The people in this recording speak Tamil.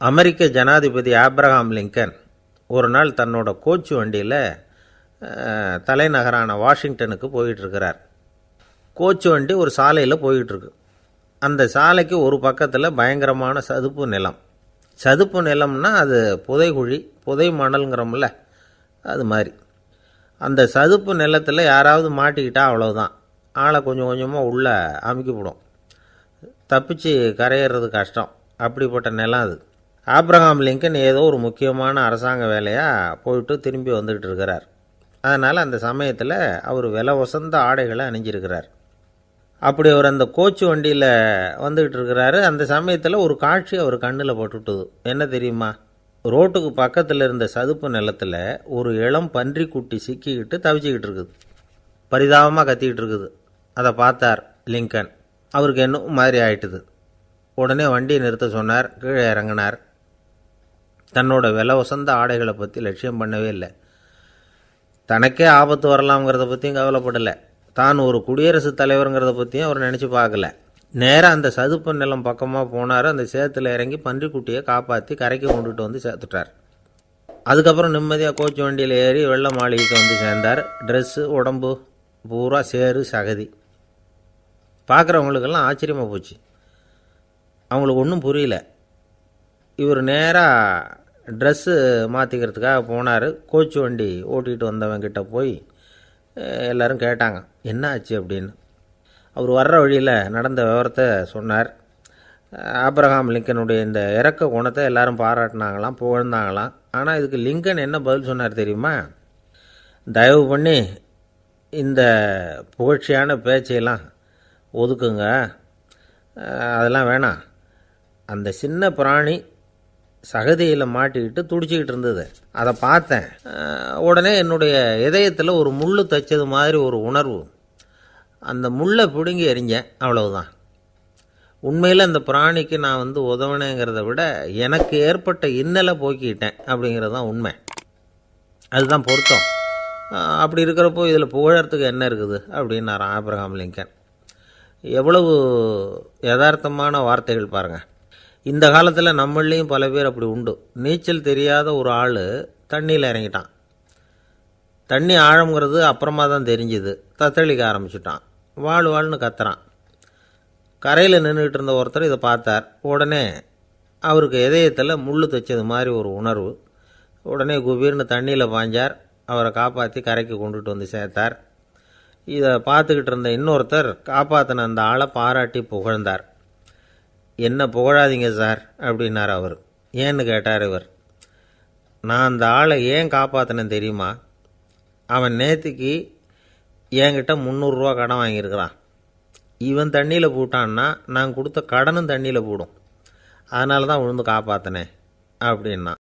அமெரிக்க ஜனாதிபதி ஆப்ரஹாம் லிங்கன் ஒரு நாள் தன்னோட கோச்சு வண்டியில் தலைநகரான வாஷிங்டனுக்கு போயிட்டுருக்கிறார். கோச்சு வண்டி ஒரு சாலையில் போயிட்டுருக்கு. அந்த சாலைக்கு ஒரு பக்கத்தில் பயங்கரமான சதுப்பு நிலம். சதுப்பு நிலம்னா அது புதைகுழி புதை மணல்ங்கிறோம்ல அது மாதிரி. அந்த சதுப்பு நிலத்தில் யாராவது மாட்டிக்கிட்டால் அவ்வளோதான் ஆளை கொஞ்சம் கொஞ்சமாக உள்ளே அமுக்கிவிடும். தப்பிச்சு கரையிறது கஷ்டம். அப்படிப்பட்ட நிலம் அது. ஆப்ரஹாம் லிங்கன் ஏதோ ஒரு முக்கியமான அரசாங்க வேலையாக போயிட்டு திரும்பி வந்துக்கிட்டு இருக்கிறார். அதனால் அந்த சமயத்தில் அவர் விலை உசந்த ஆடைகளை அணிஞ்சிருக்கிறார். அப்படி அவர் அந்த கோச்சு வண்டியில் வந்துக்கிட்டு இருக்கிறாரு. அந்த சமயத்தில் ஒரு காட்சி அவர் கண்ணில் பட்டுட்டுது. என்ன தெரியுமா? ரோட்டுக்கு பக்கத்தில் இருந்த சதுப்பு நிலத்தில் ஒரு இளம் பன்றிக்குட்டி சிக்கிக்கிட்டு தவிச்சிக்கிட்டு இருக்குது. பரிதாபமாக கத்திக்கிட்டு இருக்குது. அதை பார்த்தார் லிங்கன். அவருக்கு என்ன மாதிரி ஆயிட்டுது? உடனே வண்டியை நிறுத்த சொன்னார். கீழே இறங்கினார். தன்னோட விலை உசந்த ஆடைகளை பற்றி லட்சியம் பண்ணவே இல்லை. தனக்கே ஆபத்து வரலாம்ங்கிறத பற்றியும் கவலைப்படலை. தான் ஒரு குடியரசுத் தலைவருங்கிறத பற்றியும் அவர் நினச்சி பார்க்கல. நேராக அந்த சதுப்பு நிலம் பக்கமாக போனார். அந்த சேத்துல இறங்கி பன்றிக்குட்டியை காப்பாற்றி கரைக்கு கொண்டுட்டு வந்து சேர்த்துட்டார். அதுக்கப்புறம் நிம்மதியாக கோச்சு வண்டியில் ஏறி வெள்ள மாளிகைக்கு வந்து சேர்ந்தார். ட்ரெஸ்ஸு உடம்பு பூரா சேறு சகதி. பார்க்குறவங்களுக்கெல்லாம் ஆச்சரியமாக போச்சு. அவங்களுக்கு ஒன்றும் புரியல. இவர் நேராக ட்ரெஸ்ஸு மாற்றிக்கிறதுக்காக போனார். கோச்சு வண்டி ஓட்டிகிட்டு வந்தவங்கிட்ட போய் எல்லோரும் எல்லாரும் கேட்டாங்க என்ன ஆச்சு அப்படின்னு. அவர் வர்ற வழியில் நடந்த விவரத்தை சொன்னார். ஆப்ரஹாம் லிங்கனுடைய இந்த இறக்க குணத்தை எல்லாரும் பாராட்டினாங்களாம் புகழ்ந்தாங்களாம். ஆனால் இதுக்கு லிங்கன் என்ன பதில் சொன்னார் தெரியுமா? தயவு பண்ணி இந்த புகழ்ச்சியான பேச்சையெல்லாம் ஒதுக்குங்க. அதெல்லாம் வேணாம். அந்த சின்ன பிராணி சகதியில் மாட்டிக்கிட்டு துடிச்சிக்கிட்டு இருந்தது. அதை பார்த்தேன். உடனே என்னுடைய இதயத்தில் ஒரு முள் தைச்சது மாதிரி ஒரு உணர்வு. அந்த முள்ளை பிடுங்கி எறிஞ்சேன். அவ்வளவுதான். உண்மையில் அந்த பிராணிக்கு நான் வந்து உதவினேங்கிறத விட எனக்கு ஏற்பட்ட இன்னலை போக்கிட்டேன் அப்படிங்கிறது தான் உண்மை. அதுதான் பொருத்தம். அப்படி இருக்கிறப்போ இதில் புகழறதுக்கு என்ன இருக்குது? அப்படின்னாராம் ஆப்ரஹாம் லிங்கன். எவ்வளவு யதார்த்தமான வார்த்தைகள் பாருங்கள் இந்த காலத்தில் நம்மளையும் பல பேர் அப்படி உண்டு. நீச்சல் தெரியாத ஒரு ஆள் தண்ணியில் இறங்கிட்டான். தண்ணி ஆழங்கிறது அப்புறமா தான் தெரிஞ்சுது. தத்தளிக்க ஆரம்பிச்சிட்டான். வாழ் வாழ்னு கத்துறான். கரையில் நின்றுட்டு இருந்த ஒருத்தர் இதை பார்த்தார். உடனே அவருக்கு இதயத்தில் முள் தைச்சது மாதிரி ஒரு உணர்வு. உடனே குபீர்னு தண்ணியில் பாஞ்சார் அவரை காப்பாற்றி கரைக்கு கொண்டுட்டு வந்து சேர்த்தார். இதை பார்த்துக்கிட்டு இருந்த இன்னொருத்தர் காப்பாற்றின அந்த ஆளை பாராட்டி புகழ்ந்தார். என்ன புகழாதீங்க சார் அப்படின்னார் அவர். ஏன்னு கேட்டார் இவர் நான் அந்த ஆளை ஏன் காப்பாற்றினேன் தெரியுமா? அவன் நேற்றுக்கு என்கிட்ட முந்நூறுரூவா கடன் வாங்கியிருக்கிறான். இவன் தண்ணியில் போட்டான்னா நான் கொடுத்த கடனும் தண்ணியில் போடும். அதனால தான் விழுந்து காப்பாற்றினேன் அப்படின்னா.